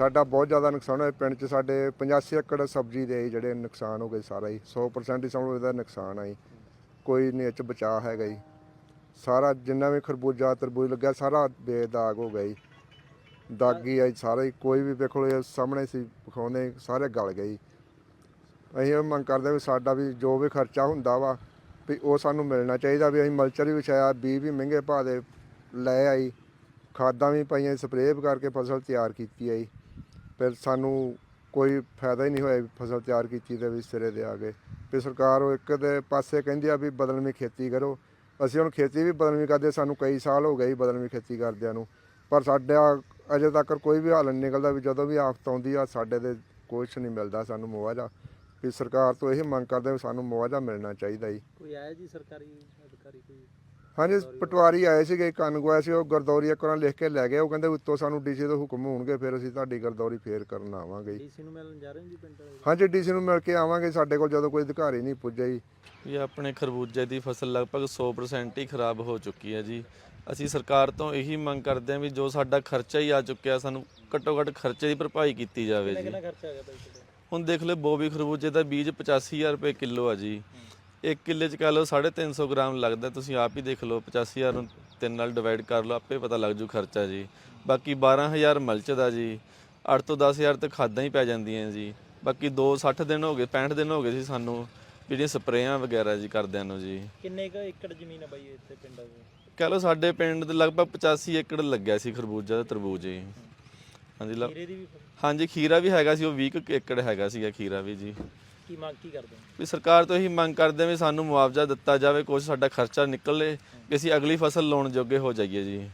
ਸਾਡਾ ਬਹੁਤ ਜ਼ਿਆਦਾ ਨੁਕਸਾਨ ਹੋਇਆ। ਪਿੰਡ 'ਚ ਸਾਡੇ 85 ਏਕੜ ਸਬਜ਼ੀ ਦੇ ਹੀ ਜਿਹੜੇ ਨੁਕਸਾਨ ਹੋ ਗਏ ਸਾਰਾ ਹੀ। 100% ਹੀ ਸਮਝੋ ਇਹਦਾ ਨੁਕਸਾਨ ਆ ਜੀ। ਕੋਈ ਨਹੀਂ, ਇਹ 'ਚ ਬਚਾ ਹੈਗਾ ਜੀ। ਸਾਰਾ ਜਿੰਨਾ ਵੀ ਖਰਬੂਜਾ, ਤਰਬੂਜ ਲੱਗਿਆ, ਸਾਰਾ ਬੇਦਾਗ ਹੋ ਗਿਆ ਜੀ। ਦਾਗੀ ਆ ਸਾਰਾ ਹੀ। ਕੋਈ ਵੀ ਵੇਖੋ, ਇਹ ਸਾਹਮਣੇ ਸੀ ਵਿਖਾਉਂਦੇ ਸਾਰੇ ਗਲ ਗਏ ਜੀ। ਅਸੀਂ ਇਹ ਮੰਗ ਕਰਦੇ ਵੀ ਸਾਡਾ ਵੀ ਜੋ ਵੀ ਖਰਚਾ ਹੁੰਦਾ ਵਾ, ਵੀ ਉਹ ਸਾਨੂੰ ਮਿਲਣਾ ਚਾਹੀਦਾ ਵੀ ਅਸੀਂ ਮਲਚਰ ਵੀ ਵਿਛਾਇਆ ਬੀ ਵੀ ਮਹਿੰਗੇ ਭਾਅ ਦੇ ਲੈ ਆਈ। ਖਾਦਾਂ ਵੀ ਪਾਈਆਂ, ਸਪਰੇਅ ਵੀ ਕਰਕੇ ਫਸਲ ਤਿਆਰ ਕੀਤੀ ਆਈ ਫਿਰ ਸਾਨੂੰ ਕੋਈ ਫਾਇਦਾ ਹੀ ਨਹੀਂ ਹੋਇਆ ਵੀ ਫਸਲ ਤਿਆਰ ਕੀਤੀ ਤੇ ਵੀ ਸਿਰੇ ਦੇ ਆ ਗਏ। ਵੀ ਸਰਕਾਰ ਉਹ ਇੱਕ ਦੇ ਪਾਸੇ ਕਹਿੰਦੀ ਆ ਵੀ ਬਦਲਵੀਂ ਖੇਤੀ ਕਰੋ। ਅਸੀਂ ਹੁਣ ਖੇਤੀ ਵੀ ਬਦਲਵੀਂ ਕਰਦੇ, ਸਾਨੂੰ ਕਈ ਸਾਲ ਹੋ ਗਏ ਜੀ ਬਦਲਵੀਂ ਖੇਤੀ ਕਰਦਿਆਂ ਨੂੰ। ਪਰ ਸਾਡਾ ਅਜੇ ਤੱਕ ਕੋਈ ਵੀ ਹੱਲ ਨਹੀਂ ਨਿਕਲਦਾ ਵੀ ਜਦੋਂ ਵੀ ਆਫਤ ਆਉਂਦੀ ਆ, ਸਾਡੇ ਦੇ ਕੁਛ ਨਹੀਂ ਮਿਲਦਾ ਸਾਨੂੰ ਮੁਆਵਜ਼ਾ। ਵੀ ਸਰਕਾਰ ਤੋਂ ਇਹ ਮੰਗ ਕਰਦੇ ਵੀ ਸਾਨੂੰ ਮੁਆਵਜ਼ਾ ਮਿਲਣਾ ਚਾਹੀਦਾ ਜੀ। ਕੋਈ ਆਇਆ ਜੀ ਸਰਕਾਰੀ ਅਧਿਕਾਰੀ ਕੋਈ? ਹਾਂਜੀ ਪਟਵਾਰੀ ਆਏ ਸੀਗੇ ਕਾਨੂੰਗੋਆ ਸੀ ਉਹ ਗਰਦੌਰੀ ਇੱਕ ਵਾਰ ਲਿਖ ਕੇ ਲੈ ਗਏ ਉਹ ਕਹਿੰਦੇ ਉੱਤੋਂ ਸਾਨੂੰ ਡੀਸੀ ਤੋਂ ਹੁਕਮ ਹੋਣਗੇ ਫਿਰ ਅਸੀਂ ਤੁਹਾਡੀ ਗਰਦੌਰੀ ਫੇਰ ਕਰਨ ਆਵਾਂਗੇ ਜੀ। ਡੀਸੀ ਨੂੰ ਮਿਲਣ ਜਾ ਰਹੇ ਹੋ ਜੀ ਪਿੰਡ ਵਾਲੇ ਹਾਂਜੀ ਡੀਸੀ ਨੂੰ ਮਿਲ ਕੇ ਆਵਾਂਗੇ ਸਾਡੇ ਕੋਲ ਜਦੋਂ ਕੋਈ ਅਧਿਕਾਰੀ ਨਹੀਂ ਪੁੱਜਿਆ ਜੀ। ਇਹ ਆਪਣੇ ਖਰਬੂਜੇ ਦੀ ਫਸਲ ਲਗਭਗ 100% ਹੀ ਖਰਾਬ ਹੋ ਚੁੱਕੀ ਹੈ ਜੀ। ਅਸੀਂ ਸਰਕਾਰ ਤੋਂ ਇਹੀ ਮੰਗ ਕਰਦੇ ਹਾਂ ਵੀ ਜੋ ਸਾਡਾ ਖਰਚਾ ਹੀ ਆ ਚੁੱਕਿਆ ਸਾਨੂੰ ਘੱਟੋ ਘੱਟ ਖਰਚੇ ਦੀ ਭਰਪਾਈ ਕੀਤੀ ਜਾਵੇ ਜੀ। ਕਿੰਨਾ ਖਰਚਾ ਆ ਗਿਆ ਬਾਈ ਤੁਹਾਡਾ? ਹੁਣ ਦੇਖ ਲਓ ਬੋਬੀ ਖਰਬੂਜੇ ਦਾ ਬੀਜ 85000 ਰੁਪਏ ਕਿਲੋ ਆ ਜੀ। 1 ਕਿੱਲੇ ਚ ਕਹ ਲਓ 350 ਗ੍ਰਾਮ ਲੱਗਦਾ ਤੁਸੀਂ ਆਪ ਹੀ ਦੇਖ ਲਓ 85000 ਨੂੰ ਤਿੰਨ ਨਾਲ ਡਿਵਾਈਡ ਕਰ ਲਓ ਆਪੇ ਪਤਾ ਲੱਗ ਜੂ ਖਰਚਾ ਜੀ। ਬਾਕੀ 12000 ਮਲਚ ਦਾ ਜੀ 8 ਤੋਂ 10000 ਤੱਕ ਖਾਦਾਂ ਹੀ ਪੈ ਜਾਂਦੀਆਂ ਜੀ। ਬਾਕੀ 2 60 ਦਿਨ ਹੋ ਗਏ 65 ਦਿਨ ਹੋ ਗਏ ਸੀ ਸਾਨੂੰ ਜਿਹੜੀਆਂ ਸਪਰੇਆਂ ਵਗੈਰਾ ਜੀ ਕਰਦਿਆਂ ਨੂੰ ਜੀ। ਕਿੰਨੇ ਕੁ ਏਕੜ ਜ਼ਮੀਨ ਹੈ ਬਾਈ ਇੱਥੇ ਪਿੰਡ ਦੇ? ਕਹ ਲਓ ਸਾਡੇ ਪਿੰਡ ਦੇ ਲਗਭਗ 85 ਏਕੜ ਲੱਗਿਆ ਸੀ ਖਰਬੂਜਾ ਤੇ ਤਰਬੂਜ ਜੀ। ਹਾਂਜੀ। ਹਾਂਜੀ ਖੀਰਾ ਵੀ ਹੈਗਾ ਸੀ ਉਹ 20 ਕੁ ਏਕੜ ਹੈਗਾ ਸੀਗਾ ਖੀਰਾ ਵੀ ਜੀ। ਕੀ ਮੰਗ, ਕੀ ਕਰਦੇ ਹੋ? ਵੀ ਸਰਕਾਰ ਤੋਂ ਇਹੀ ਮੰਗ ਕਰਦੇ ਹਾਂ ਵੀ ਸਾਨੂੰ ਮੁਆਵਜ਼ਾ ਦਿੱਤਾ ਜਾਵੇ, ਕੁਛ ਸਾਡਾ ਖਰਚਾ ਨਿਕਲੇ ਕਿ ਅਸੀਂ ਅਗਲੀ ਫਸਲ ਲਾਉਣ ਜੋਗੇ ਹੋ ਜਾਈਏ ਜੀ।